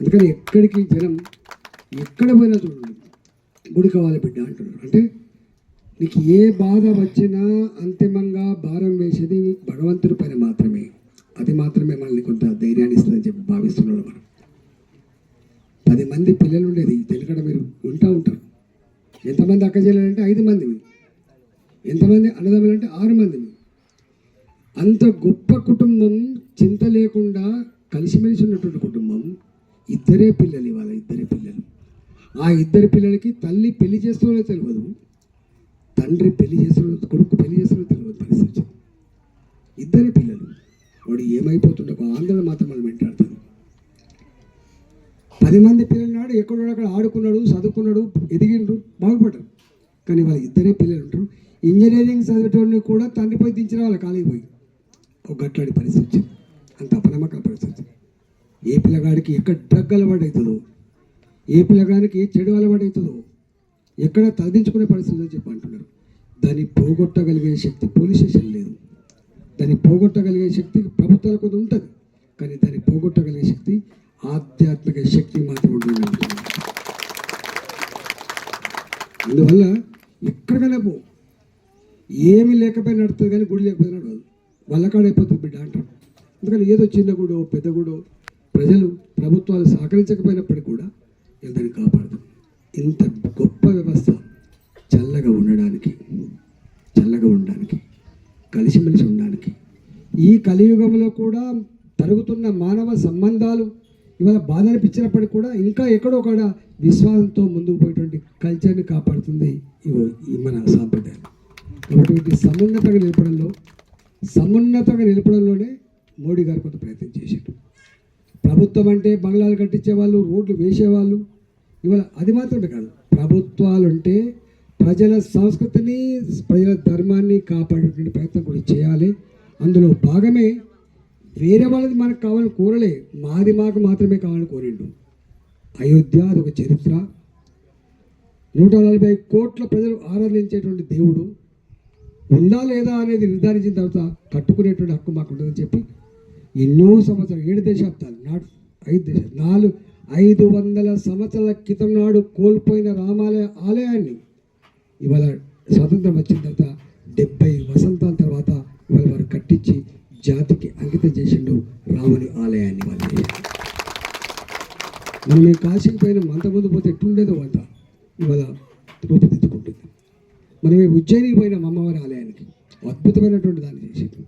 అందుకని ఎక్కడికి జనం ఎక్కడ పోయినా చూడండి. గుడి కావాలి బిడ్డ అంటున్నారు. అంటే నీకు ఏ బాధ వచ్చినా అంతిమంగా భారం వేసేది భగవంతుడి పైన మాత్రమే. అది మాత్రమే మనల్ని కొంత ధైర్యాన్ని ఇస్తుందని చెప్పి భావిస్తున్నాడు మనం. పది మంది పిల్లలు ఉండేది. తెలియకడ మీరు ఉంటా ఉంటారు. ఎంతమంది అక్క చెల్లెలంటే ఐదు మంది ఎంతమంది అన్నదమ్ములు అంటే ఆరు మంది అంత గొప్ప కుటుంబం చింత లేకుండా కలిసిమెలిసి ఉన్నటువంటి కుటుంబం ఇద్దరే పిల్లలు ఇవాళ ఇద్దరే పిల్లలు. ఆ ఇద్దరి పిల్లలకి తల్లి పెళ్ళి చేస్తున్నారో తెలియదు తండ్రి పెళ్ళి చేస్తున్న కొడుకు పెళ్ళి చేస్తున్నారో తెలియదు పరిస్థితి. ఇద్దరే పిల్లలు. వాడు ఏమైపోతుండో ఒక ఆందోళన మాత్రం మనం వెంటాడుతుంది పది మంది పిల్లలు నాడు ఎక్కడో అక్కడ ఆడుకున్నాడు చదువుకున్నాడు ఎదిగిండు బాగుపడ్డారు కానీ వాళ్ళ ఇద్దరే పిల్లలు ఉంటారు. ఇంజనీరింగ్ చదివేటోడిని కూడా తండ్రిపై దించిన వాళ్ళ కాలేజీ పోయి. ఒక గట్లాడి పరిస్థితి. అంత అపనమ్మకం పరిస్థితి. ఏ పిల్లగాడికి ఎక్కడ డ్రగ్ అలవాటు అవుతుందో ఏ పిల్లగానికి చెడు అలవాటు అవుతుందో ఎక్కడ తలదించుకునే పరిస్థితి చెప్పి అంటున్నారు. దాన్ని పోగొట్టగలిగే శక్తి పోలీస్ స్టేషన్ లేదు. దాన్ని పోగొట్టగలిగే శక్తి ప్రభుత్వాల కూడా ఉంటుంది కానీ దాన్ని పోగొట్టగలిగే శక్తి ఆధ్యాత్మిక శక్తి మాత్రం ఉంటుంది అందువల్ల ఎక్కడికైనా పో. ఏమి లేకపోయినా నడుతుంది కానీ గుడి లేకపోయినా నడవదు. వల్లకాడ అయిపోతుంది బిడ్డ అంటారు. అందుకని ఏదో చిన్న గుడో పెద్ద గుడో ప్రజలు ప్రభుత్వాలు సహకరించకపోయినప్పటికీ కూడా ఇద్దరిని కాపాడుతుంది ఇంత గొప్ప వ్యవస్థ చల్లగా ఉండడానికి చల్లగా ఉండడానికి కలిసిమెలిసి ఉండడానికి ఈ కలియుగంలో కూడా తరుగుతున్న మానవ సంబంధాలు ఇవాళ బాధ అనిపించినప్పటికీ కూడా ఇంకా ఎక్కడో కూడా విశ్వాసంతో ముందుకు పోయేటువంటి కల్చర్ని కాపాడుతుంది ఇవో ఈ మన సాంప్రదాయం. కాబట్టి వీటి సమున్నతంగా నిలపడంలో సమున్నతంగా నిలపడంలోనే మోడీ గారు కొంత ప్రయత్నం చేశారు. ప్రభుత్వం అంటే బంగ్లాలు కట్టించేవాళ్ళు రోడ్లు వేసేవాళ్ళు. ఇవాళ అది మాత్రమే కాదు. ప్రభుత్వాలు అంటే ప్రజల సంస్కృతిని ప్రజల ధర్మాన్ని కాపాడేటువంటి ప్రయత్నం కూడా చేయాలి. అందులో భాగమే వేరే వాళ్ళది మనకు కావాలని కోరలే. మాది మాకు మాత్రమే కావాలని కోరిండు. అయోధ్య అది ఒక చరిత్ర. నూట నలభై కోట్ల ప్రజలు ఆరాధించేటువంటి దేవుడు ఉందా లేదా అనేది నిర్ధారించిన తర్వాత కట్టుకునేటువంటి హక్కు మాకు ఉంటుందని చెప్పి ఎన్నో సంవత్సరాలు ఏడు దశాబ్దాలు నాడు ఐదు దశాబ్దాలు నాలుగు ఐదు వందల సంవత్సరాల క్రితం నాడు కోల్పోయిన రామాలయ ఆలయాన్ని ఇవాళ స్వాతంత్రం వచ్చిన తర్వాత డెబ్బై వసంతాల తర్వాత ఇవాళ వారు కట్టించి జాతికి అంకితం చేసిండు రాముని ఆలయాన్ని వాళ్ళు చేశారు. మనం ఈ కాశీకి పోయిన అంత పోతే ఎట్లుండేదో వంట ఇవాళ రూపుదిద్దుకుంటుంది. మనం ఉజ్జయినికి పోయిన అమ్మవారి ఆలయానికి అద్భుతమైనటువంటి దాన్ని చేసేది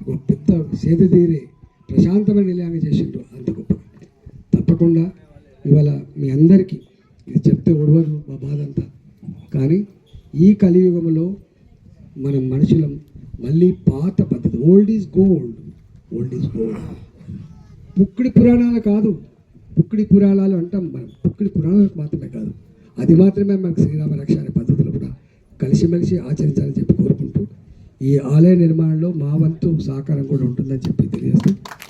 ఒక పెద్ద సేద తీరే ప్రశాంతమైన నిలయంగా చేసిండ్రు. అంత గొప్ప. తప్పకుండా ఇవాళ మీ అందరికీ ఇది చెప్తే ఒడవరు మా బాధ అంతా కానీ ఈ కలియుగంలో మనం మనుషులం మళ్ళీ పాత పద్ధతి. Old is gold old is gold పుక్కిడి పురాణాలు కాదు. పుక్కిడి పురాణాలు అంటాం మనం. పుక్కిడి పురాణాలకు మాత్రమే కాదు. అది మాత్రమే మనకు శ్రీరామ రక్ష అనే పద్ధతులు కూడా కలిసిమెలిసి ఆచరించాలని చెప్పి కోరుకుంటూ ఈ ఆలయ నిర్మాణంలో మా వంతు సహకారం కూడా ఉంటుందని చెప్పి తెలియజేస్తాం